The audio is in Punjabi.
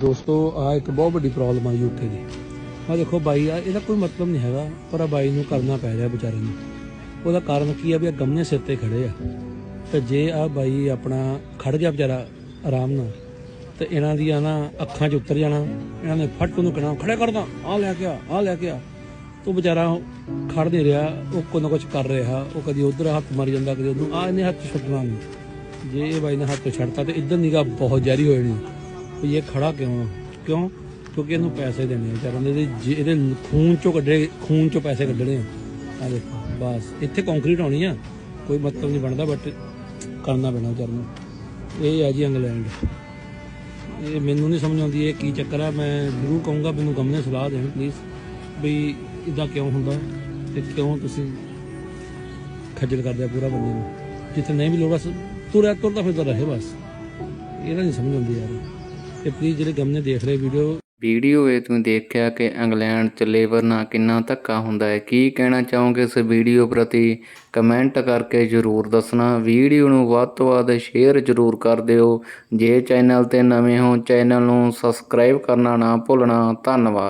ਦੋਸਤੋ ਆ ਇੱਕ ਬਹੁਤ ਵੱਡੀ ਪ੍ਰੋਬਲਮ ਆ ਯੂਕੇ ਦੀ। ਆ ਦੇਖੋ ਬਾਈ ਆ ਇਹਦਾ ਕੋਈ ਮਤਲਬ ਨਹੀਂ ਹੈਗਾ, ਪਰ ਆ ਬਾਈ ਨੂੰ ਕਰਨਾ ਪੈ ਰਿਹਾ ਵਿਚਾਰੇ ਨੂੰ। ਉਹਦਾ ਕਾਰਨ ਕੀ ਆ ਵੀ ਆ ਗਮਨੇ ਸਿਰ ਤੇ ਖੜੇ ਆ। ਤੇ ਜੇ ਆ ਬਾਈ ਆਪਣਾ ਖੜ ਗਿਆ ਵਿਚਾਰਾ ਆਰਾਮ ਨਾਲ, ਤੇ ਇਹਨਾਂ ਦੀਆਂ ਨਾ ਅੱਖਾਂ 'ਚ ਉਤਰ ਜਾਣਾ, ਇਹਨਾਂ ਨੇ ਫੱਟ ਉਹਨੂੰ ਕਹਿਣਾ ਖੜੇ ਕਰਦਾ ਆ ਲੈ ਕੇ ਆ ਆ ਲੈ ਕੇ ਆ। ਤੂੰ ਵਿਚਾਰਾ ਖੜ ਨਹੀਂ ਰਿਹਾ, ਉਹ ਕੋਈ ਨਾ ਕੁਝ ਕਰ ਰਿਹਾ, ਉਹ ਕਦੀ ਉਧਰ ਹੱਥ ਮਾਰੀ ਜਾਂਦਾ, ਕਦੀ ਉਧਰ ਆ ਇਹਨੇ ਹੱਥ ਛੱਡਣਾ ਨਹੀਂ ਜੇ ਇਹ ਬਾਈ ਨੇ ਹੱਥ ਛੱਡਤਾ ਤੇ ਇੱਧਰ ਨਿਗਾ ਬਹੁਤ ਜ਼ਹਿਰੀ ਹੋ ਜਾਣੀ। ਵੀ ਇਹ ਖੜਾ ਕਿਉਂ? ਆ? ਕਿਉਂ? ਕਿਉਂਕਿ ਇਹਨੂੰ ਪੈਸੇ ਦੇਣੇ ਆ ਵਿਚਾਰਾਂ ਦੇ, ਇਹਦੇ ਜ- ਇਹਦੇ ਖੂਨ ਚੋਂ ਕੱਢੇ, ਖੂਨ ਚੋਂ ਪੈਸੇ ਕੱਢਣੇ ਆ। ਆ ਦੇਖੋ, ਬਸ। ਇੱਥੇ ਕੰਕਰੀਟ ਹੋਣੀ ਆ, ਕੋਈ ਮਤਲਬ ਨਹੀਂ ਬਣਦਾ ਬਟ ਕਰਨਾ ਪੈਣਾ ਵਿਚਾਰ ਨੂੰ। ਇਹ ਹੈ ਜੀ ਇੰਗਲੈਂਡ। ਇਹ ਮੈਨੂੰ ਨਹੀਂ ਸਮਝ ਆਉਂਦੀ ਇਹ ਕੀ ਚੱਕਰ ਆ। ਮੈਂ ਜ਼ਰੂਰ ਕਹੂੰਗਾ, ਮੈਨੂੰ ਗਮਨੇ ਸਲਾਹ ਦੇਣ ਪਲੀਜ਼ ਵੀ ਇਦਾਂ ਕਿਉਂ ਹੁੰਦਾ ਤੇ ਕਿਉਂ ਤੁਸੀਂ ਖੱਜਲ ਕਰਦੇ ਆ ਪੂਰਾ ਬੰਦੇ ਨੂੰ? ਜਿੱਥੇ ਨਹੀਂ ਵੀ ਲੋੜ ਬਸ ਤੁਰਿਆ ਤੁਰਦਾ ਫਿਰਦਾ ਰਹੇ ਬਸ। ਇਹਦਾ ਨਹੀਂ ਸਮਝ ਆਉਂਦੀ ਯਾਰ। ਤੇ ਪਲੀਜ਼ ਜਿਹੜੇ ਗਮਨੇ ਦੇਖ ਰਹੇ ਵੀਡੀਓ ਵੀਡੀਓ ਵਿੱਚ ਤੁਸੀਂ ਦੇਖਿਆ ਕਿ ਇੰਗਲੈਂਡ 'ਚ ਲੇਬਰ ਨਾਲ ਕਿੰਨਾ ਧੱਕਾ ਹੁੰਦਾ ਹੈ। ਕੀ ਕਹਿਣਾ ਚਾਹੋਗੇ ਇਸ ਵੀਡੀਓ ਪ੍ਰਤੀ? ਕਮੈਂਟ ਕਰਕੇ ਜਰੂਰ ਦੱਸਣਾ। ਵੀਡੀਓ ਨੂੰ ਵੱਧ ਤੋਂ ਵੱਧ ਸ਼ੇਅਰ ਜਰੂਰ ਕਰ ਦਿਓ। ਜੇ ਚੈਨਲ ਤੇ ਨਵੇਂ ਹੋ ਚੈਨਲ ਨੂੰ ਸਬਸਕ੍ਰਾਈਬ ਕਰਨਾ ਨਾ ਭੁੱਲਣਾ। ਧੰਨਵਾਦ।